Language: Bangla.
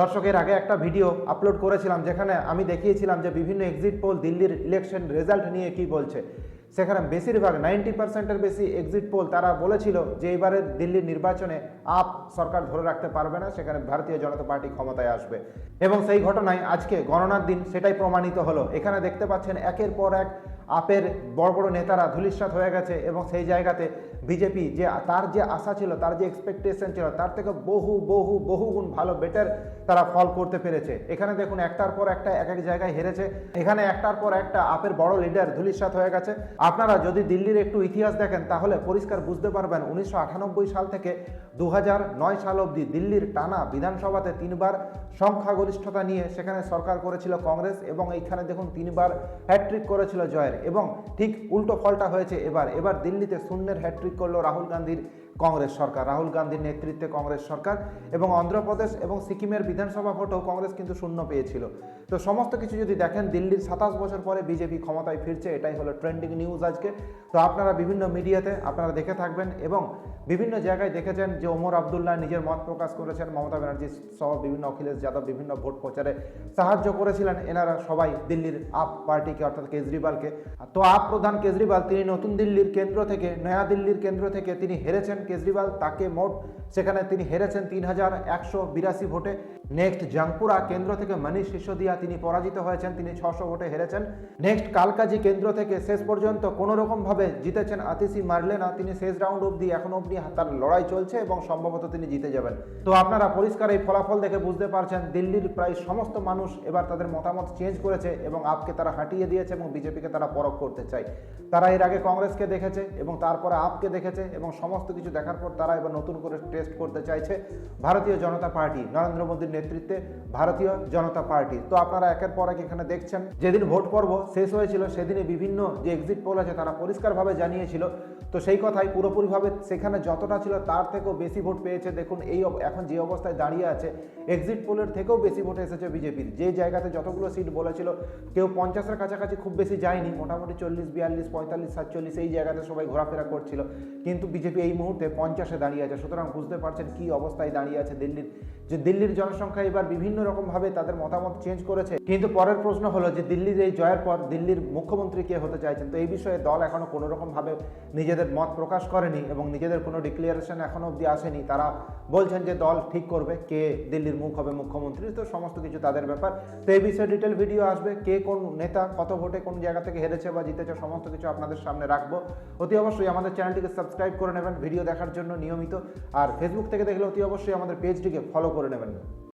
দর্শকের আগে একটা ভিডিও আপলোড করেছিলাম, যেখানে আমি দেখিয়েছিলাম যে বিভিন্ন এক্সিট পোল দিল্লির ইলেকশন রেজাল্ট নিয়ে কি বলছে। সেখানে বেশিরভাগ নাইনটি পার্সেন্টের বেশি এক্সিট পোল তারা বলেছিল যে এবারের দিল্লির নির্বাচনে আপ সরকার ধরে রাখতে পারবে না, সেখানে ভারতীয় জনতা পার্টি ক্ষমতায় আসবে। এবং সেই ঘটনায় আজকে গণনার দিন সেটাই প্রমাণিত হলো। এখানে দেখতে পাচ্ছেন একের পর এক আপের বড় বড় নেতারা ধূলিসাৎ হয়ে গেছে এবং সেই জায়গাতে বিজেপি যে, তার যে আশা ছিল, তার যে এক্সপেকটেশন ছিল, তার থেকে বহু বহু বহু গুণ ভালো বেটার তারা ফল করতে পেরেছে। এখানে দেখুন, একটার পর একটা এক এক জায়গায় হেরেছে। এখানে একটার পর একটা আপের বড় লিডার ধূলিসাৎ হয়ে গেছে। আপনারা যদি দিল্লির একটু ইতিহাস দেখেন, তাহলে পরিষ্কার বুঝতে পারবেন, উনিশশো আটানব্বই সাল থেকে দু সাল অবধি দিল্লির টানা বিধানসভাতে তিনবার সংখ্যাগরিষ্ঠতা নিয়ে সেখানে সরকার করেছিল কংগ্রেস এবং এইখানে দেখুন, তিনবার হ্যাট্রিক করেছিল জয়ের। এবং ঠিক উল্টো ফলটা হয়েছে এবার। এবার দিল্লিতে শূন্যের হ্যাট্রিক করল রাহুল গান্ধীর। কংগ্রেস সরকার। রাহুল গান্ধীর নেতৃত্বে কংগ্রেস সরকার এবং অন্ধ্রপ্রদেশ এবং সিকিমের বিধানসভা ভোটেও কংগ্রেস কিন্তু শূন্য পেয়েছিল। তো সমস্ত কিছু যদি দেখেন, দিল্লির সাতাশ বছর পরে বিজেপি ক্ষমতায় ফিরছে, এটাই হলো ট্রেন্ডিং নিউজ আজকে। তো আপনারা বিভিন্ন মিডিয়াতে আপনারা দেখে থাকবেন এবং বিভিন্ন জায়গায় দেখেছেন যে ওমর আবদুল্লাহ নিজের মত প্রকাশ করেছেন, মমতা ব্যানার্জি সহ বিভিন্ন অখিলেশ যাদব বিভিন্ন ভোট প্রচারে সাহায্য করেছিলেন। এনারা সবাই দিল্লির আপ পার্টিকে অর্থাৎ কেজরিওয়ালকে। তো আপ প্রধান কেজরিওয়াল, তিনি নতুন দিল্লির কেন্দ্র থেকে নয়া দিল্লির কেন্দ্র থেকে তিনি হেরেছেন। কেজরিওয়াল তাকে মোট, সেখানে তিনি হেরেছেন তিন হাজার একশো বিরাশি ভোটে। নেক্সট, জাংপুরা কেন্দ্র থেকে মনীষ সিসোদিয়া তিনি পরাজিত হয়েছেন, তিনি ছশো ভোটে হেরেছেন। নেক্সট, কালকাজি কেন্দ্র থেকে শেষ পর্যন্ত কোনো রকমভাবে জিতেছেন আতিসি মারলেনা। তিনি শেষ রাউন্ড অবধি এখন অবধি তার লড়াই চলছে এবং সম্ভবত তিনি জিতে যাবেন। তো আপনারা পরিষ্কার এই ফলাফল দেখে বুঝতে পারছেন, দিল্লির প্রায় সমস্ত মানুষ এবার তাদের মতামত চেঞ্জ করেছে এবং আপকে তারা হাঁটিয়ে দিয়েছে এবং বিজেপিকে তারা পরখ করতে চায়। তারা এর আগে কংগ্রেসকে দেখেছে এবং তারপরে আপকে দেখেছে এবং সমস্ত কিছু দেখার পর তারা এবার নতুন করে টেস্ট করতে চাইছে ভারতীয় জনতা পার্টি, নরেন্দ্র মোদীর নেতৃত্বে ভারতীয় জনতা পার্টি। তো আপনারা একের পর এক এখানে দেখছেন, যেদিন ভোট পর্ব শেষ হয়েছিল সেদিনে বিভিন্ন যে এক্সিট পোল আছে তারা পরিষ্কারভাবে জানিয়েছিল। তো সেই কথাই পুরোপুরিভাবে সেখানে যতটা ছিল তার থেকেও বেশি ভোট পেয়েছে। দেখুন, এই এখন যে অবস্থায় দাঁড়িয়ে আছে এক্সিট পোলের থেকেও বেশি ভোট এসেছে বিজেপির। যে জায়গাতে যতগুলো সিট বলেছিল, কেউ পঞ্চাশের কাছাকাছি খুব বেশি যায়নি। মোটামুটি চল্লিশ, বিয়াল্লিশ, পঁয়তাল্লিশ, সাতচল্লিশ এই জায়গাতে সবাই ঘোরাফেরা করছিল। কিন্তু বিজেপি এই মুহূর্তে পঞ্চাশে দাঁড়িয়ে আছে। সুতরাং বুঝতে পারছেন কি অবস্থায় দাঁড়িয়ে আছে দিল্লির। যে দিল্লির জনসংখ্যা এবার বিভিন্ন রকমভাবে তাদের মতামত চেঞ্জ করেছে। কিন্তু পরের প্রশ্ন হলো যে দিল্লির এই জয়ের পর দিল্লির মুখ্যমন্ত্রী কে হতে চাইছেন? তো এই বিষয়ে দল এখনও কোনো রকমভাবে নিজেদের মত প্রকাশ করেনি এবং নিজেদের কোনো ডিক্লিয়ারেশন এখনও অবধি আসেনি। তারা বলছেন যে দল ঠিক করবে, কে দিল্লির মুখ হবে মুখ্যমন্ত্রী, তো সমস্ত কিছু তাদের ব্যাপার। তো এই বিষয়ে ডিটেল ভিডিও আসবে, কে কোন নেতা কত ভোটে কোন জায়গা থেকে হেরেছে বা জিতেছে, সমস্ত কিছু আপনাদের সামনে রাখব। অতি অবশ্যই আমাদের চ্যানেলটিকে সাবস্ক্রাইব করে নেবেন ভিডিও দেখার জন্য নিয়মিত। আর ফেসবুক থেকে দেখলে অতি অবশ্যই আমাদের পেজটিকে ফলো করে নেবেন।